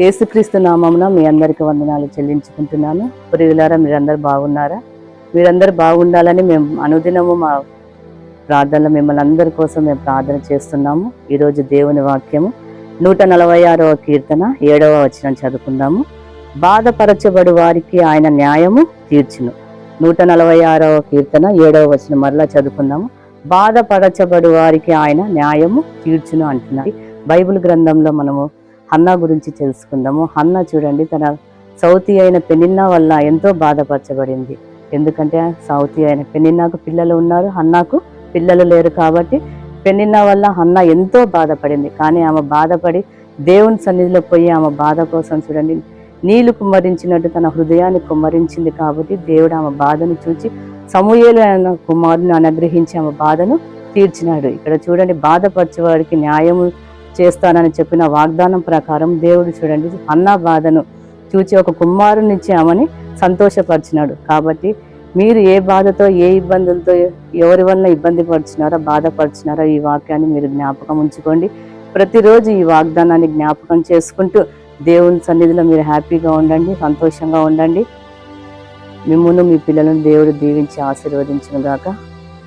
యేసుక్రీస్తు నామమున మీ అందరికి వందనాలు చెల్లించుకుంటున్నాను. పురుగులారా మీరందరూ బాగున్నారా? మీరందరూ బాగుండాలని మేము అనుదినము మా ప్రార్థనలో మిమ్మల్ని అందరి కోసం మేము ప్రార్థన చేస్తున్నాము. ఈరోజు దేవుని వాక్యము నూట నలభై ఆరవ కీర్తన ఏడవ వచనం చదువుకుందాము. బాధపరచబడి వారికి ఆయన న్యాయము తీర్చును. నూట నలభై ఆరవ కీర్తన ఏడవ వచనం మరలా చదువుకుందాము. బాధపరచబడి వారికి ఆయన న్యాయము తీర్చును అంటున్నారు బైబిల్ గ్రంథంలో మనము హన్నా గురించి తెలుసుకుందాము. హన్నా చూడండి తన సౌతి అయిన పెనిన్నా వల్ల ఎంతో బాధపరచబడింది. ఎందుకంటే సౌతి అయిన పెనిన్నాకు పిల్లలు ఉన్నారు హన్నాకు పిల్లలు లేరు కాబట్టి పెనిన్నా వల్ల హన్నా ఎంతో బాధపడింది. కానీ ఆమె బాధపడి దేవుని సన్నిధిలో పోయి ఆమె బాధ కోసం చూడండి నీళ్ళు కుమ్మరించినట్టు తన హృదయాన్ని కుమ్మరించింది కాబట్టి దేవుడు ఆమె బాధను చూచి సమూహలు అయిన కుమారుని అనుగ్రహించి ఆమె బాధను తీర్చినాడు. ఇక్కడ చూడండి బాధపరిచేవాడికి న్యాయము చేస్తానని చెప్పిన వాగ్దానం ప్రకారం దేవుడు చూడండి అన్న బాధను చూచి ఒక కుమారునిచ్చి ఆమెని సంతోషపరిచినాడు. కాబట్టి మీరు ఏ బాధతో ఏ ఇబ్బందులతో ఎవరి వల్ల ఇబ్బంది పడుచున్నారో బాధపడుచున్నారో ఈ వాక్యాన్ని మీరు జ్ఞాపకం ఉంచుకోండి. ప్రతిరోజు ఈ వాగ్దానాన్ని జ్ఞాపకం చేసుకుంటూ దేవుని సన్నిధిలో మీరు హ్యాపీగా ఉండండి సంతోషంగా ఉండండి. మిమ్మల్ని మీ పిల్లలను దేవుడు దీవించి ఆశీర్వదించును గాక.